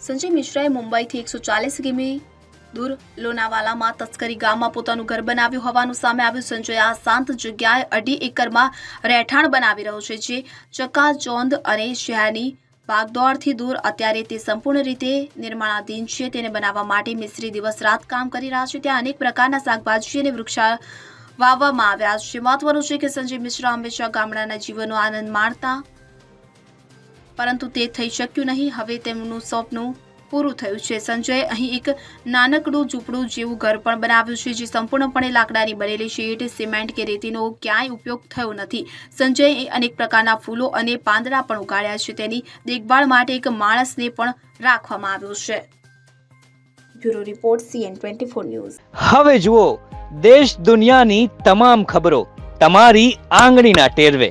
સંજય મિશ્રાએ મુંબઈથી એકસો ચાલીસ કિમી દૂર લોનાવાલામાં તસ્કરી ગામમાં પોતાનું ઘર બનાવ્યું હોવાનું સામે આવ્યું. સંજય આ શાંત જગ્યાએ અઢી એકરમાં રહેઠાણ બનાવી રહ્યો છે, જે ચકાચોંદ અને શહેરની ભાગદોડથી દૂર. અત્યારે તે સંપૂર્ણ રીતે નિર્માણાધીન છે. તેને બનાવવા માટે મિસ્ત્રી દિવસ રાત કામ કરી રહ્યા છે. ત્યાં અનેક પ્રકારના શાકભાજી અને વૃક્ષા વાવવામાં આવ્યા છે. મહત્વનું છે કે સંજય મિશ્રા હંમેશા ગામડાના જીવનનો આનંદ માણતા પરંતુ તે થઈ શક્યું નહીં. હવે તેમનું સપનું પૂરું થયું છે. સંજયે અહીં એક નાનકડું ઝૂંપડું જેવું ઘર પણ બનાવ્યું છે, જે સંપૂર્ણપણે લાકડાની બનેલી છે ઈંટ સિમેન્ટ કે રેતીનો ક્યાંય ઉપયોગ થયો નથી. સંજયે અનેક પ્રકારના ફૂલો અને પાંદડા પણ ઉગાડ્યા છે. તેની દેખભાળ માટે એક માણસને પણ રાખવામાં આવ્યો છે. Bureau report, CN twenty four news. હવે જુઓ, દેશ દુનિયાની તમામ ખબરો તમારી આંગળીના ટેરવે.